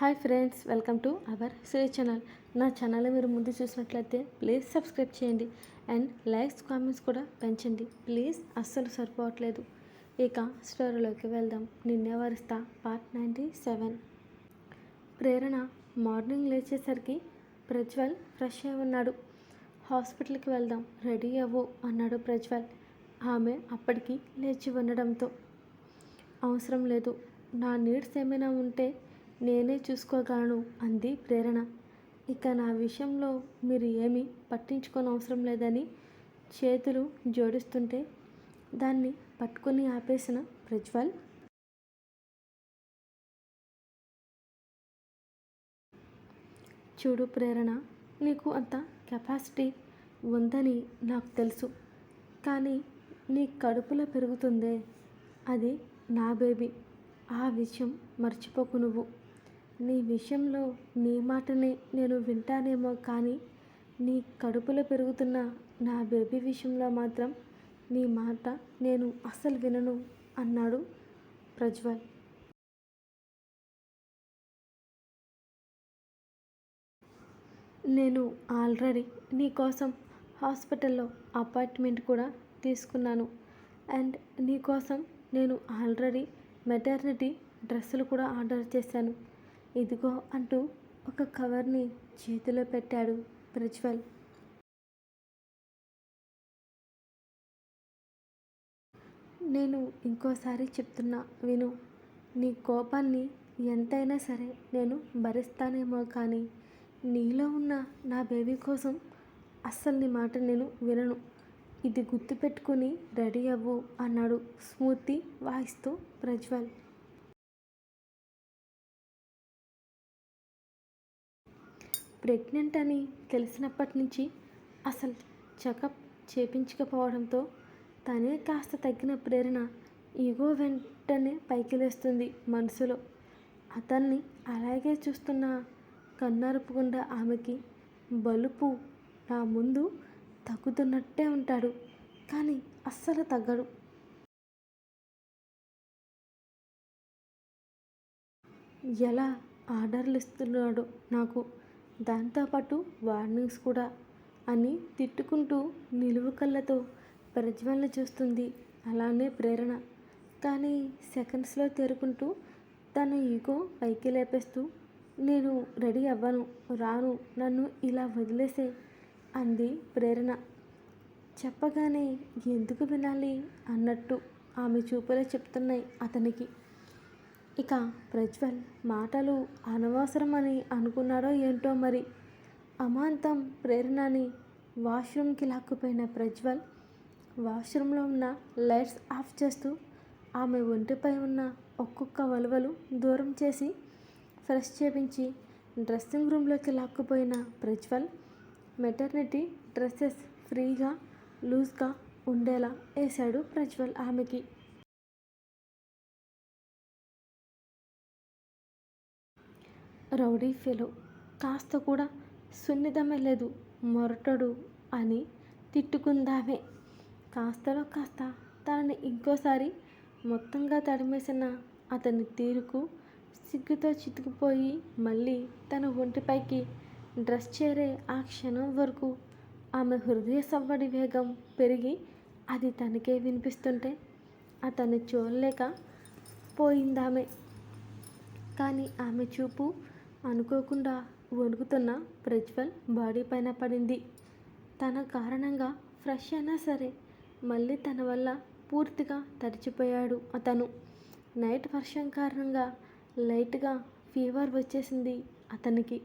Hi friends welcome to our Sri channel. నా channel మీరు ముందు చూసినట్లయితే ప్లీజ్ సబ్స్క్రైబ్ చేయండి అండ్ లైక్స్ కామెంట్స్ కూడా పెంచండి. ప్లీజ్ అస్సలు సరిపోవట్లేదు. ఇక స్టోరీలోకి వెళ్దాం. నిన్నే వరుస్తా part ninety seven. Prerana morning లేచేసరికి ప్రజ్వల్ ఫ్రెష్ అయి ఉన్నాడు. హాస్పిటల్కి వెళ్దాం రెడీ అవ్వు అన్నాడు ప్రజ్వల్. ఆమె అప్పటికి లేచి ఉండడంతో. అవసరం లేదు నా నీడ్స్ ఏమైనా ఉంటే నేనే చూసుకోగలను అంది ప్రేరణ. ఇక నా విషయంలో మీరు ఏమీ పట్టించుకోనవసరం లేదని చేతులు జోడిస్తుంటే దాన్ని పట్టుకుని ఆపేసిన ప్రజ్వల్. చూడు ప్రేరణ నీకు అంత కెపాసిటీ ఉందని నాకు తెలుసు. కానీ నీ కడుపులో పెరుగుతుందే. అది నా బేబీ. ఆ విషయం మర్చిపోకు నువ్వు. నీ విషయంలో నీ మాటనే నేను వింటానేమో కానీ నీ కడుపులో పెరుగుతున్న నా బేబీ విషయంలో మాత్రం నీ మాట నేను అస్సలు వినను అన్నాడు ప్రజ్వల్. నేను ఆల్రెడీ నీ కోసం హాస్పిటల్లో అపాయింట్మెంట్ కూడా తీసుకున్నాను అండ్ నీకోసం నేను ఆల్రెడీ మెటర్నిటీ డ్రెస్సులు కూడా ఆర్డర్ చేశాను. ఇదిగో అంటూ ఒక కవర్ని చేతిలో పెట్టాడు ప్రజ్వల్ నేను ఇంకోసారి చెప్తున్నా విను నీ కోపాన్ని ఎంతైనా సరే నేను భరిస్తానేమో కానీ నీలో ఉన్న నా బేబీ కోసం అస్సలు నీ మాట నేను వినను. ఇది గుర్తుపెట్టుకుని రెడీ అవ్వు అన్నాడు స్మూర్తి వాయిస్తూ ప్రజ్వల్ ప్రెగ్నెంట్ అని తెలిసినప్పటి నుంచి అసలు చెకప్ చేపించకపోవడంతో తనే కాస్త తగ్గిన ప్రేరణ ఈగో వెంటనే పైకి లేస్తుంది మనసులో. అతన్ని అలాగే చూస్తున్న కన్నారుపుకుండా ఆమెకి బలుపు నా ముందు తగ్గుతున్నట్టే ఉంటాడు కానీ అస్సలు తగ్గడు. ఎలా ఆర్డర్లు ఇస్తున్నాడో నాకు దాంతోపాటు వార్నింగ్స్ కూడా అని తిట్టుకుంటూ నిలువు కళ్ళతో ప్రజ్వల్ని చూస్తుంది. అలానే ప్రేరణ. కానీ సెకండ్స్లో తేరుకుంటూ తన ఈగో పైకి లేపేస్తూ నేను రెడీ అవ్వను రాను నన్ను ఇలా వదిలేసే అంది ప్రేరణ. చెప్పగానే ఎందుకు వినాలి అన్నట్టు ఆమె చూపులే చెప్తున్నాయి అతనికి. ఇక ప్రజ్వల్ మాటలు అనవసరమని అనుకున్నాడో ఏంటో మరి? అమాంతం ప్రేరణని వాష్రూమ్కి లాక్కుపోయిన ప్రజ్వల్ వాష్రూమ్లో ఉన్న లైట్స్ ఆఫ్ చేస్తూ ఆమె ఒంటిపై ఉన్న ఒక్కొక్క వలువలు దూరం చేసి ఫ్రెష్ చేపించి డ్రెస్సింగ్ రూమ్లోకి లాక్కుపోయిన ప్రజ్వల్ మెటర్నిటీ డ్రెస్సెస్ ఫ్రీగా లూజ్గా ఉండేలా వేశాడు ప్రజ్వల్ ఆమెకి. Rowdy fellow. కాస్త కూడా సున్నితమే లేదు మొరటడు అని తిట్టుకుందామే. కాస్తలో కాస్త తనని ఇంకోసారి మొత్తంగా తడిమేసిన అతని తీరుకు సిగ్గుతో చితుకుపోయి మళ్ళీ తన ఒంటిపైకి డ్రెస్ చేరే ఆ క్షణం వరకు ఆమె హృదయ సవ్వడి వేగం పెరిగి అది తనకే వినిపిస్తుంటే అతన్ని చూడలేక పోయిందామె. కానీ ఆమె చూపు అనుకోకుండా వణుకుతున్న ప్రజ్వల్ బాడీ పైన పడింది. తన కారణంగా ఫ్రెష్ అయినా సరే మళ్ళీ తన వల్ల పూర్తిగా తడిచిపోయాడు అతను. నైట్ వర్షం కారణంగా లైట్గా ఫీవర్ వచ్చేసింది అతనికి.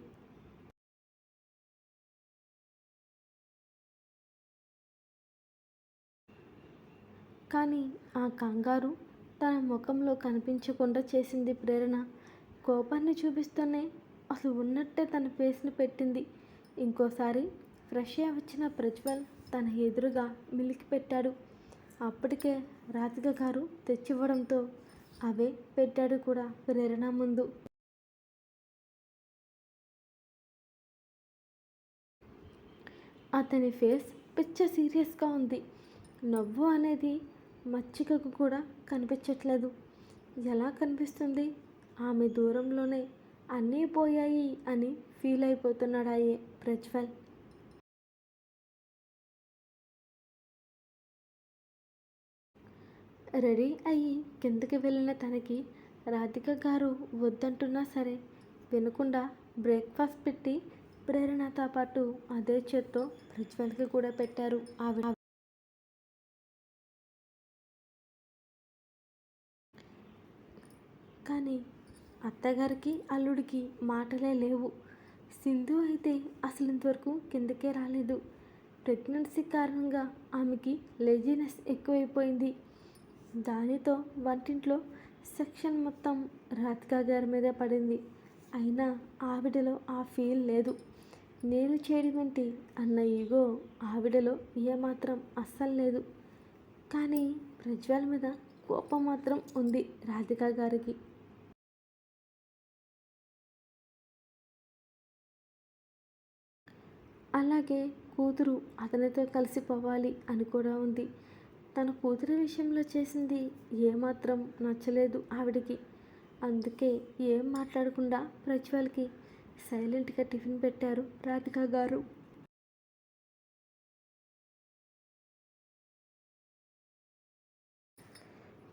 కానీ ఆ కంగారు తన ముఖంలో కనిపించకుండా చేసింది ప్రేరణ. కోపాన్ని చూపిస్తూనే అసలు ఉన్నట్టే తన ఫేస్ని పెట్టింది. ఇంకోసారి ఫ్రెష్ అయ్యి వచ్చిన ప్రజ్వల్ తన ఎదురుగా మిలికి పెట్టాడు. అప్పటికే రాధిక గారు తెచ్చివ్వడంతో అవే పెట్టాడు కూడా ప్రేరణ ముందు. అతని ఫేస్ పిచ్చ సీరియస్గా ఉంది. నవ్వు అనేది మచ్చికకు కూడా కనిపించట్లేదు. ఎలా కనిపిస్తుంది? ఆమె దూరంలోనే అన్నీ పోయాయి అని ఫీల్ అయిపోతున్నాడాయే ప్రజ్వల్. రెడీ అయ్యి కిందకి వెళ్ళిన తనకి రాధిక గారు వద్దంటున్నా సరే వినకుండా బ్రేక్ఫాస్ట్ పెట్టి ప్రేరణతో పాటు అదే చేత్తో ప్రజ్వల్కి కూడా పెట్టారు ఆవిడ కానీ అత్తగారికి అల్లుడికి మాటలే లేవు. సింధు అయితే అసలు ఇంతవరకు కిందకే రాలేదు. ప్రెగ్నెన్సీ కారణంగా ఆమెకి లెజీనెస్ ఎక్కువైపోయింది. దానితో వంటింట్లో సెక్షన్ మొత్తం రాధికా గారి మీద పడింది. అయినా ఆవిడలో ఆ ఫీల్ లేదు. నేను చేయడమేంటి అన్న ఈగో ఆవిడలో ఏమాత్రం అస్సలు లేదు. కానీ ప్రజ్వల్ మీద కోపం మాత్రం ఉంది రాధికా గారికి. అలాగే కూతురు అతనితో కలిసిపోవాలి అని కూడా ఉంది. తన కూతురి విషయంలో చేసింది ఏమాత్రం నచ్చలేదు ఆవిడకి. అందుకే ఏం మాట్లాడకుండా ప్రజ్వల్కి సైలెంట్గా టిఫిన్ పెట్టారు రాధిక గారు.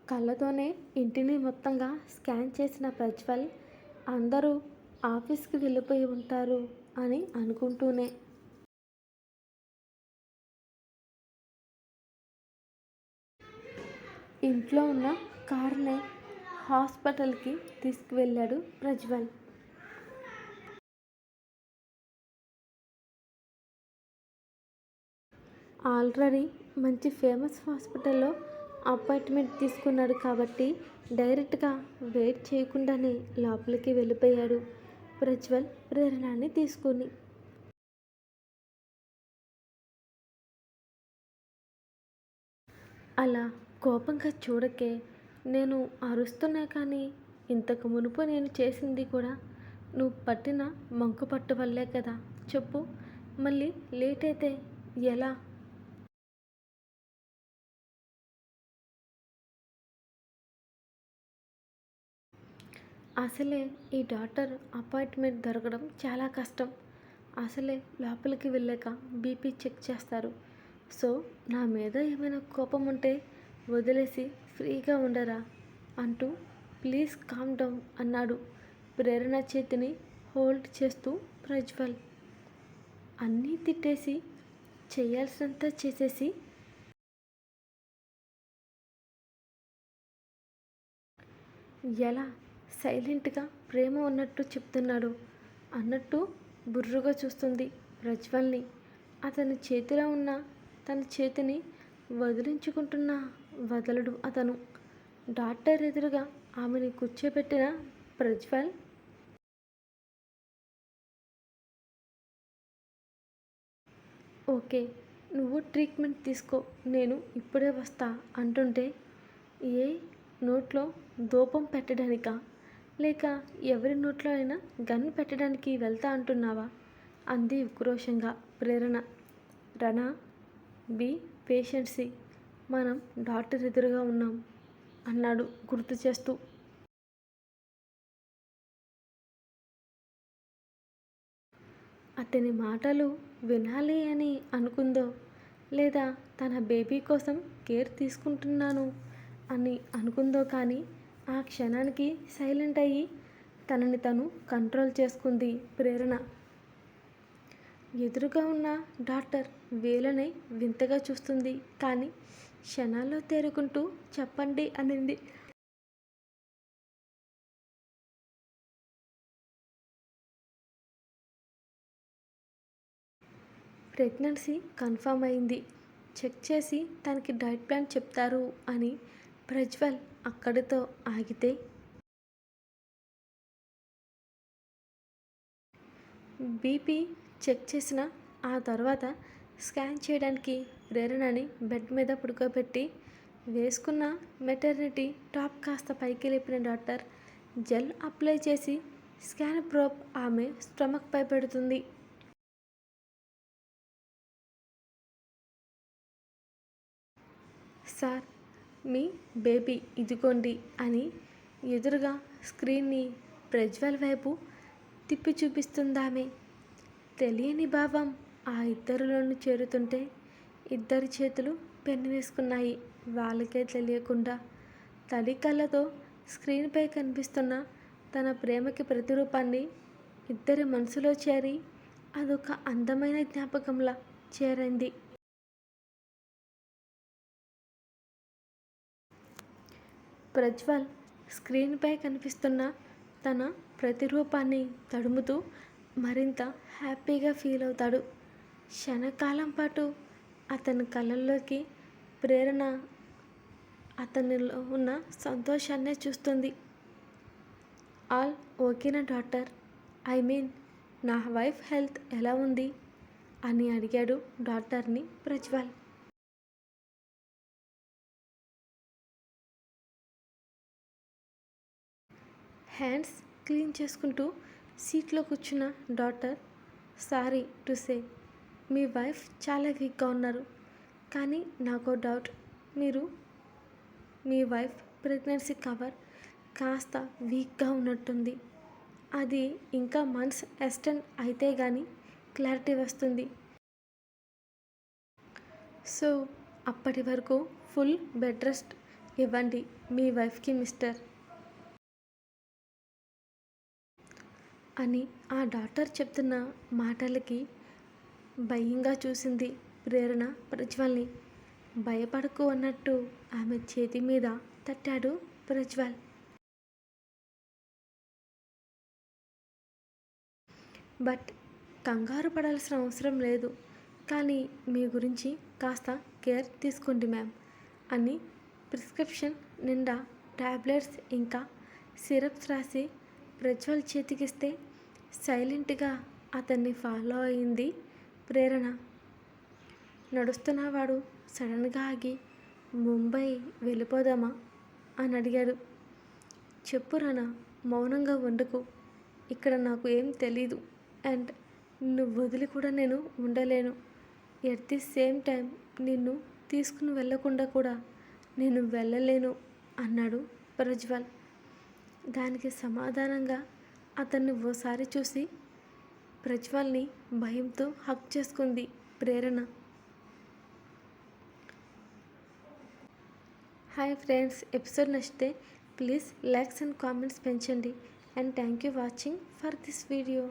కళ్ళతోనే ఇంటిని మొత్తంగా స్కాన్ చేసిన ప్రజ్వల్ అందరూ ఆఫీస్కి వెళ్ళిపోయి ఉంటారు అని అనుకుంటూనే ఇంట్లో ఉన్న కార్నే హాస్పిటల్కి తీసుకువెళ్ళాడు ప్రజ్వల్. ఆల్రెడీ మంచి ఫేమస్ హాస్పిటల్లో అపాయింట్మెంట్ తీసుకున్నాడు కాబట్టి డైరెక్ట్గా వెయిట్ చేయకుండానే లోపలికి వెళ్ళిపోయాడు ప్రజ్వల్ ప్రేరణని తీసుకుని. అలా కోపంగా చూడకే నేను అరుస్తున్నా కానీ ఇంతకు మునుపు నేను చేసింది కూడా నువ్వు పట్టిన మంకు పట్టు వల్లే కదా. చెప్పు. మళ్ళీ లేట్ అయితే ఎలా? అసలే ఈ డాక్టర్ అపాయింట్మెంట్ దొరకడం చాలా కష్టం. అసలే లోపలికి వెళ్ళాక బీపీ చెక్ చేస్తారు. సో నా మీద ఏమైనా కోపం ఉంటే వదిలేసి ఫ్రీగా ఉండరా? అంటూ ప్లీజ్ కామ్ డౌన్ అన్నాడు ప్రేరణ చేతిని హోల్డ్ చేస్తూ ప్రజ్వల్. అన్నీ తిట్టేసి చేయాల్సినంత చేసేసి ఎలా సైలెంట్గా ప్రేమ ఉన్నట్టు చెప్తున్నాడు అన్నట్టు బుర్రుగా చూస్తుంది ప్రజ్వల్ని. అతని చేతిలో ఉన్న తన చేతిని వదిలించుకుంటున్నా వదలడు. అతను డాక్టర్ ఎదురుగా ఆమెని కూర్చోబెట్టిన ప్రజ్వల్ ఓకే నువ్వు ట్రీట్మెంట్ తీసుకో నేను ఇప్పుడే వస్తా అంటుంటే ఏ నోట్లో దూపం పెట్టడానికా? లేక ఎవరి నోట్లో అయినా గన్ పెట్టడానికి వెళ్తా అంటున్నావా? అంది ఉక్రోషంగా ప్రేరణ. రణ బి పేషెన్సీ మనం డాక్టర్ ఎదురుగా ఉన్నాం అన్నాడు గుర్తు చేస్తూ. అతని మాటలు వినాలి అని అనుకుందో లేదా తన బేబీ కోసం కేర్ తీసుకుంటున్నాను అని అనుకుందో కానీ ఆ క్షణానికి సైలెంట్ అయ్యి తనని తను కంట్రోల్ చేసుకుంది ప్రేరణ. ఎదురుగా ఉన్న డాక్టర్ వేలనై వింతగా చూస్తుంది కానీ క్షణాల్లో తేరుకుంటూ చెప్పండి అనింది. ప్రెగ్నెన్సీ కన్ఫర్మ్ అయింది. చెక్ చేసి తనకి డైట్ ప్లాన్ చెప్తారు అని ప్రజ్వల్ అక్కడితో ఆగితే బీపీ చెక్ చేసిన ఆ తర్వాత స్కాన్ చేయడానికి ప్రేరణని బెడ్ మీద పడుకోబెట్టి వేసుకున్న మెటర్నిటీ టాప్ కాస్త పైకి లేపిన డాక్టర్ జెల్ అప్లై చేసి స్కాన్ ప్రోప్ ఆమె స్టమక్పై పెడుతుంది. సార్ మీ బేబీ ఇదిగోండి అని ఎదురుగా స్క్రీన్ని ప్రజ్వల్ వైపు తిప్పి చూపిస్తుందామె. తెలియని భావం ఆ ఇద్దరిలోనూ చేరుతుంటే ఇద్దరి చేతులు పెన్ను వేసుకున్నాయి. వాళ్ళకే తెలియకుండా తడి కళ్ళతో స్క్రీన్పై కనిపిస్తున్న తన ప్రేమకి ప్రతిరూపాన్ని ఇద్దరి మనసులో చేరి అదొక అందమైన జ్ఞాపకంలా చేరింది. ప్రజ్వల్ స్క్రీన్పై కనిపిస్తున్న తన ప్రతిరూపాన్ని తడుముతూ మరింత హ్యాపీగా ఫీల్ అవుతాడు. క్షణకాలం పాటు అతని కళ్ళల్లోకి ప్రేరణ అతనిలో ఉన్న సంతోషాన్నే చూస్తుంది. ఆల్ ఓకేనా డాక్టర్? ఐ మీన్ నా వైఫ్ హెల్త్ ఎలా ఉంది? అని అడిగాడు డాక్టర్ని ప్రజ్వల్. హ్యాండ్స్ క్లీన్ చేసుకుంటూ సీట్లో కూర్చున్న డాక్టర్ సారీ టు సే మీ వైఫ్ చాలా వీక్గా ఉన్నారు. కానీ నాకు డౌట్. మీరు మీ వైఫ్ ప్రెగ్నెన్సీ కవర్ కాస్త వీక్గా ఉన్నట్టుంది. అది ఇంకా మంత్స్ ఎక్స్టెండ్ అయితే కానీ క్లారిటీ వస్తుంది. సో అప్పటి వరకు ఫుల్ బెడ్ రెస్ట్ ఇవ్వండి మీ వైఫ్కి మిస్టర్. అని ఆ డాక్టర్ చెప్తున్న మాటలకి భయంగా చూసింది ప్రేరణ ప్రజ్వల్ని. భయపడకు అన్నట్టు ఆమె చేతి మీద తట్టాడు ప్రజ్వల్. బట్ కంగారు పడాల్సిన అవసరం లేదు. కానీ మీ గురించి కాస్త కేర్ తీసుకోండి మ్యామ్ అని ప్రిస్క్రిప్షన్ నిండా ట్యాబ్లెట్స్ ఇంకా సిరప్స్ రాసి ప్రజ్వల్ చేతికిస్తే సైలెంట్గా అతన్ని ఫాలో అయింది ప్రేరణ. నడుస్తున్నవాడు సడన్గా ఆగి ముంబై వెళ్ళిపోదామా? అని అడిగాడు. చెప్పు రానా మౌనంగా వండుకు. ఇక్కడ నాకు ఏం తెలీదు. అండ్ నిన్ను వదిలి కూడా నేను ఉండలేను. ఎట్ ది సేమ్ టైం నిన్ను తీసుకుని వెళ్ళకుండా కూడా నేను వెళ్ళలేను అన్నాడు ప్రజ్వల్. దానికి సమాధానంగా అతన్ని ఓసారి చూసి ప్రజ్వల్ని భయంతో హక్ చేసుకుంది ప్రేరణ. హాయ్ ఫ్రెండ్స్ ఎపిసోడ్ నచ్చితే ప్లీజ్ లైక్స్ అండ్ కామెంట్స్ పెంచండి. And thank you watching for this video.